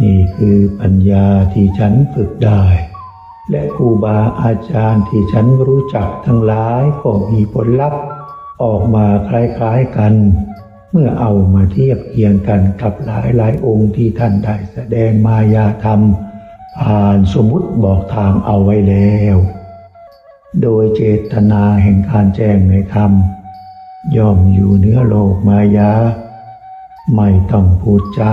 นี่คือปัญญาที่ฉันฝึกได้ และครูบาอาจารย์ที่ฉันรู้จักทั้งหลายก็มีผลลัพธ์ออกมาคล้ายๆกัน เมื่อเอามาเทียบเคียงกันกับหลายหลายๆองค์ที่ท่านได้แสดงมายาธรรม ผ่านสมมุติบอกทางเอาไว้แล้ว โดยเจตนาแห่งการแจ้งในธรรม ย่อมอยู่เนื้อโลกมายา ไม่ต้องพูดจา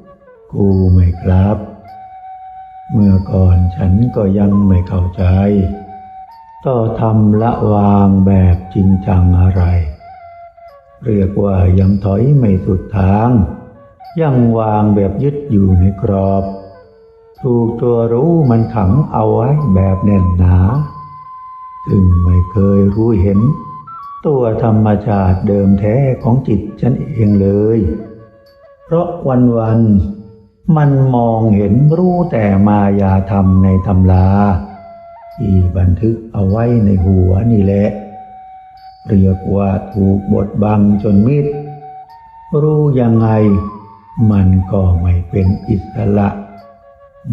กูไม่ครับ เมื่อก่อนฉันก็ยังไม่เข้าใจต่อทำละวางแบบจริงจังอะไร เรียกว่ายังถอยไม่สุดทาง ยังวางแบบยึดอยู่ในกรอบ ถูกตัวรู้มันขังเอาไว้แบบแน่นหนา ซึ่งไม่เคยรู้เห็น ตัวธรรมชาติเดิมแท้ของจิตฉันเองเลย เพราะวันวัน มันมองเห็นรู้แต่มายาธรรมในตำราที่บันทึกเอาไว้ในหัวนี่แหละ เรียกว่าถูกบดบังจนมิด รู้ยังไง มันก็ไม่เป็นอิสระ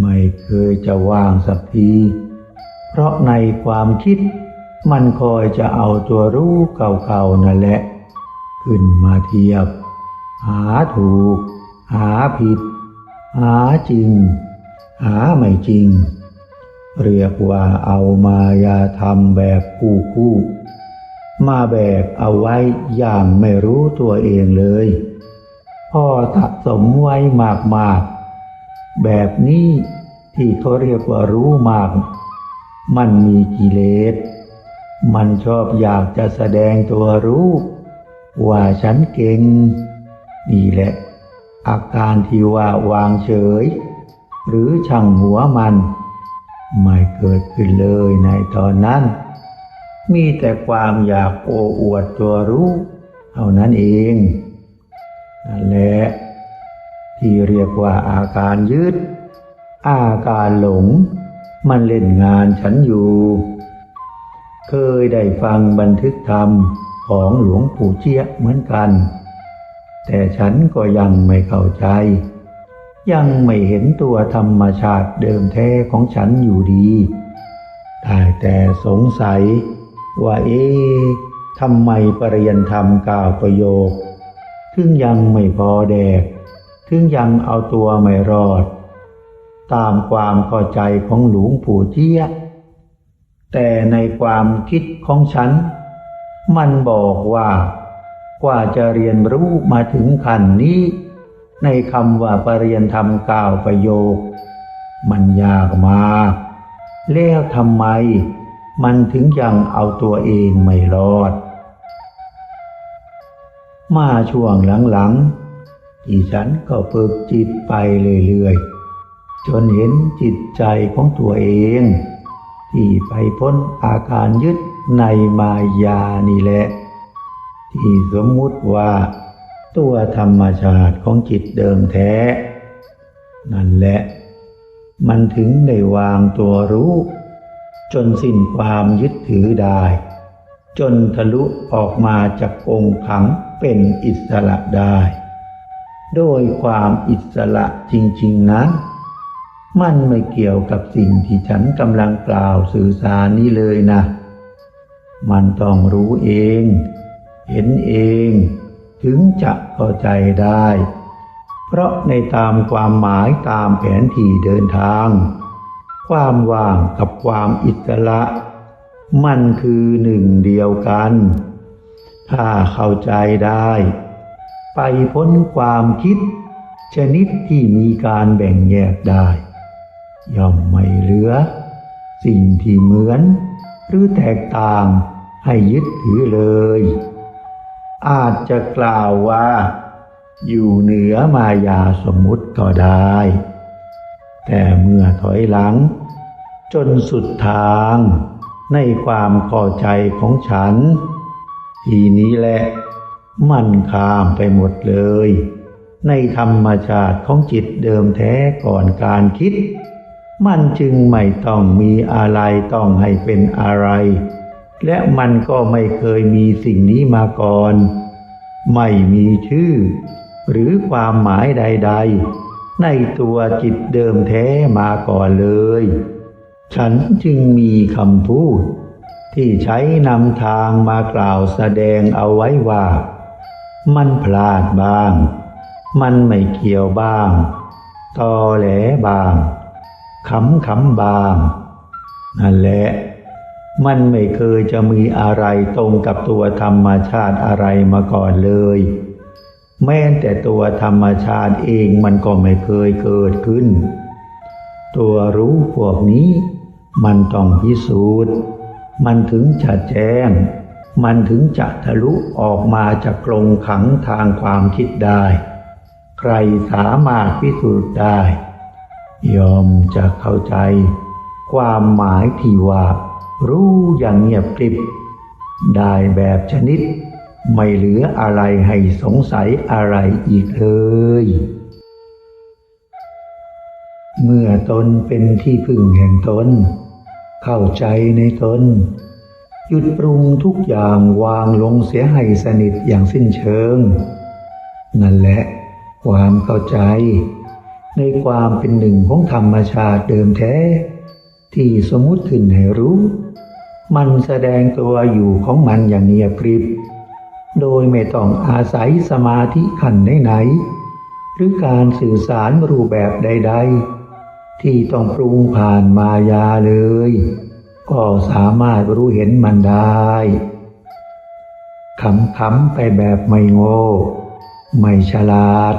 ไม่เคยจะว่างสักที เพราะในความคิดมันคอยจะเอาตัวรู้เก่าๆนั่นแหละ ขึ้นมาเทียบ หาถูก หาผิด หาจริง หาไม่จริง เรียกว่าเอามายาธรรมแบบคู่คู่ มาแบกเอาไว้อย่างไม่รู้ตัวเองเลย พ่อสะสมไว้มากๆ แบบนี้ที่เขาเรียกว่ารู้มาก มันมีกิเลส มันชอบอยากจะแสดงตัวรู้ ว่าฉันเก่ง นี่แหละ อาการที่ว่าวางเฉย หรือช่างหัวมัน ไม่เกิดขึ้นเลยในตอนนั้น มีแต่ความอยากโอ้อวดตัวรู้เท่านั้นเองนั่นแหละที่เรียกว่าอาการยึด อาการหลง มันเล่นงานฉันอยู่ เคยได้ฟังบันทึกธรรมของหลวงปู่เจี๊ยเหมือนกัน แต่ฉันก็ยังไม่เข้าใจ ยังไม่เห็นตัวธรรมชาติเดิมแท้ของฉันอยู่ดีได้แต่สงสัย ว่าเอ๊ะทำไมปริยนธรรมกล่าวประโยค ถึงยังไม่พอแดก ถึงยังเอาตัวไม่รอด ตามความเข้าใจของหลวงปู่เจี๊ยแต่ในความคิดของฉัน มันบอกว่า กว่าจะเรียนรู้มาถึงขั้นนี้ ในคำว่าปริยนธรรมกล่าวประโยค มันยากมาก แล้วทำไม มันถึงยังเอาตัวเองไม่รอด มาช่วงหลังๆที่ฉันก็ฝึกจิตไปเรื่อยๆ จนเห็นจิตใจของตัวเอง ที่ไปพ้นอาการยึดในมายานี่แหละ ที่สมมุติว่า ตัวธรรมชาติของจิตเดิมแท้ นั่นแหละ มันถึงได้วางตัวรู้ จนสิ้นความยึดถือได้ จนทะลุออกมาจากองค์ขังเป็นอิสระได้ โดยความอิสระจริง ๆ นั้น มันไม่เกี่ยวกับสิ่งที่ฉันกำลังกล่าวสื่อสารนี้เลยนะ มันต้องรู้เอง เห็นเองถึงจะเข้าใจได้ เพราะในตามความหมายตามแผนที่เดินทาง ความว่างกับความอิสระ มันคือหนึ่งเดียวกัน ถ้าเข้าใจได้ ไปพ้นความคิด ชนิดที่มีการแบ่งแยกได้ ย่อมไม่เหลือ สิ่งที่เหมือน หรือแตกต่างให้ยึดถือเลย อาจจะกล่าวว่า อยู่เหนือมายาสมมุติก็ได้ แต่เมื่อถอยหลัง จนสุดทางในความเข้าใจของฉัน ทีนี้แหละมันข้ามไปหมดเลย ในธรรมชาติของจิตเดิมแท้ก่อนการคิด มันจึงไม่ต้องมีอะไรต้องให้เป็นอะไร และมันก็ไม่เคยมีสิ่งนี้มาก่อน ไม่มีชื่อ หรือความหมายใด ๆ ในตัวจิตเดิมแท้มาก่อนเลย ฉันจึงมีคำพูด ที่ใช้นำทางมากล่าวแสดงเอาไว้ว่า มันพลาดบ้าง มันไม่เกี่ยวบ้าง ตอแหลบ้างขำขำบาง นั่นแหละ มันไม่เคยจะมีอะไรตรงกับตัวธรรมชาติอะไรมาก่อนเลย แม้แต่ตัวธรรมชาติเองมันก็ไม่เคยเกิดขึ้น ตัวรู้พวกนี้มันต้องพิสูจน์ มันถึงจะแจ้ง มันถึงจะทะลุออกมาจากกรงขังทางความคิดได้ ใครสามารถพิสูจน์ได้ ยอมจะเข้าใจ ความหมายที่ว่า รู้อย่างเงียบกริบ ได้แบบชนิด ไม่เหลืออะไรให้สงสัยอะไรอีกเลย เมื่อตนเป็นที่พึ่งแห่งตน เข้าใจในตน หยุดปรุงทุกอย่างวางลงเสียให้สนิทอย่างสิ้นเชิง นั่นแหละความเข้าใจ ในความเป็นหนึ่งของธรรมชาติเดิมแท้ ที่สมมติขึ้นให้รู้ มันแสดงตัวอยู่ของมันอย่างเงียบกริบ โดยไม่ต้องอาศัยสมาธิขันไหนๆหรือการสื่อสารรูปแบบใด ๆ ที่ต้องปรุงผ่านมายาเลย ก็สามารถรู้เห็นมันได้ขำๆไปแบบไม่โง่ ไม่ฉลาด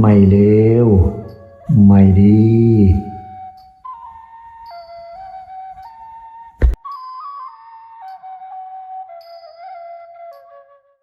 ไม่เลว ไม่ดี